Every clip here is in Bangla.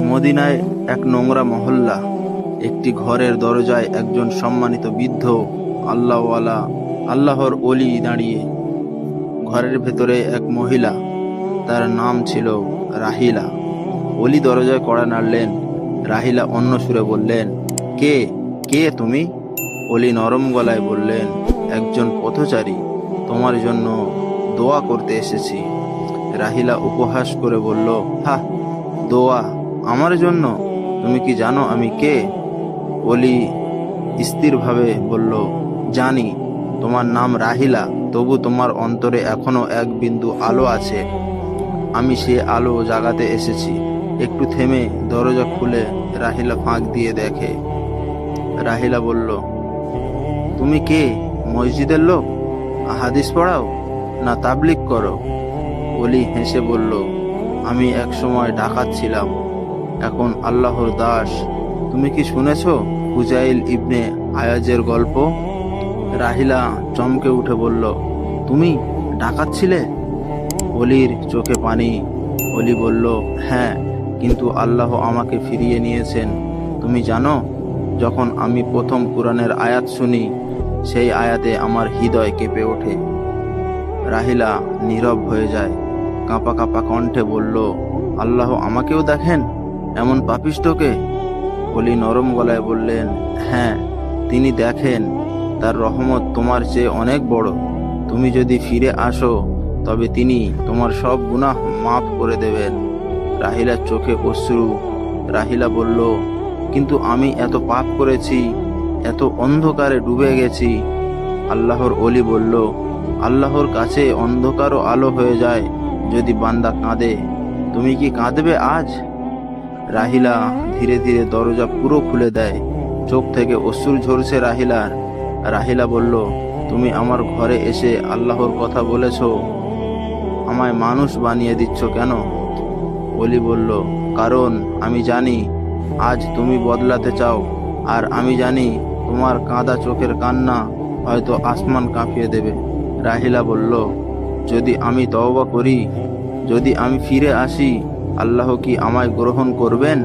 মদিনায় এক নোংরা মহল্লা, একটি ঘরের দরজায় একজন সম্মানিত বৃদ্ধ আল্লাহওয়ালা, আল্লাহর অলি দাঁড়িয়ে। ঘরের ভেতরে এক মহিলা, তার নাম ছিল রাহিলা। অলি দরজায় কড়া নাড়লেন। রাহিলা অন্য সুরে বললেন, কে? কে তুমি? অলি নরম গলায় বললেন, একজন পথচারী, তোমার জন্য দোয়া করতে এসেছি। রাহিলা উপহাস করে বলল হা দোয়া আমার জন্য। তুমি কি জানো আমি কে? অলি স্থিরভাবে বলল, জানি, তোমার নাম রাহিলা, তবু তোমার অন্তরে এখনও এক বিন্দু আলো আছে। আমি সে আলো জাগাতে এসেছি। একটু থেমে দরজা খুলে রাহিলা ফাঁক দিয়ে দেখে। রাহিলা বলল, তুমি কে? মসজিদের লোক? হাদিস পড়াও? না তাবলিক করো? অলি হেসে বলল, আমি এক সময় ডাকাত ছিলাম। এখন আল্লাহর দাস। তুমি কি শুনেছ হুজাইল ইবনে আয়াজের গল্প? রাহিলা চমকে উঠে বলল, তুমি ডাকাচ্ছিলে অলির চোখে পানি। অলি বলল হ্যাঁ কিন্তু আল্লাহ আমাকে ফিরিয়ে নিয়েছেন। তুমি জানো, যখন আমি প্রথম কোরআনের আয়াত শুনি, সেই আয়াতে আমার হৃদয় কেঁপে ওঠে। রাহিলা নীরব হয়ে যায়, কাঁপা কাঁপা কণ্ঠে বলল, আল্লাহ আমাকেও দেখেন? এমন পাপিষ্টকে অলি নরম গলায় বললেন হ্যাঁ তিনি দেখেন, তার রহমত তোমার চেয়ে অনেক বড়। তুমি যদি ফিরে আসো, তবে তিনি তোমার সব গুনাহ মাফ করে দেবেন। রাহিলার চোখে অশ্রু। রাহিলা বলল, কিন্তু আমি এত পাপ করেছি, এত অন্ধকারে ডুবে গেছি। আল্লাহর অলি বলল, আল্লাহর কাছে অন্ধকারও আলো হয়ে যায় যদি বান্দা কাঁদে। তুমি কি কাঁদবে আজ? রাহিলা ধীরে ধীরে দরজা পুরো খুলে দেয়। চোখ থেকে অশ্রু ঝরছে রাহিলার। রাহিলা বলল, তুমি আমার ঘরে এসে আল্লাহর কথা বলেছ। আমায় মানুষ বানিয়ে দিচ্ছ কেন? অলি বলল, কারণ আমি জানি, আজ তুমি বদলাতে চাও। আর আমি জানি, তোমার কাঁদা চোখের কান্না হয়তো আসমান কাঁপিয়ে দেবে। রাহিলা বলল, যদি আমি তওবা করি, যদি আমি ফিরে আসি আল্লাহ কি আমায় গ্রহণ করবেন?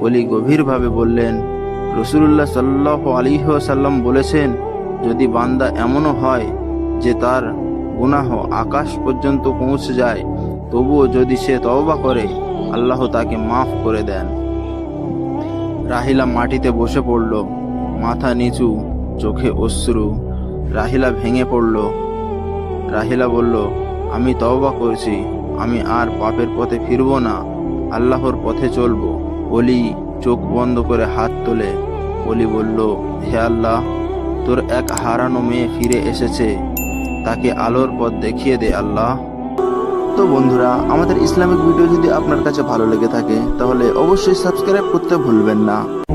অলি গভীরভাবে বললেন রসুল্লাহ সাল্লাহ আলিহাসাল্লাম বলেছেন, যদি বান্দা এমনও হয় যে তার গুনাহ আকাশ পর্যন্ত পৌঁছে যায়, তবুও যদি সে তওবা করে, আল্লাহ তাকে মাফ করে দেন। রাহিলা মাটিতে বসে পড়ল, মাথা নিচু, চোখে অশ্রু। রাহিলা ভেঙে পড়ল। রাহিলা বলল, আমি তওবা করছি। আমি আর পাপের পথে ফিরবো না। আল্লাহর পথে চলবো। অলি চোখ বন্ধ করে হাত তোলে। অলি বলল, হে আল্লাহ, তোর এক হারানো মেয়ে ফিরে এসেছে। তাকে আলোর পথ দেখিয়ে দে আল্লাহ। তো বন্ধুরা, আমাদের ইসলামিক ভিডিও যদি আপনার কাছে ভালো লেগে থাকে, তাহলে অবশ্যই সাবস্ক্রাইব করতে ভুলবেন না।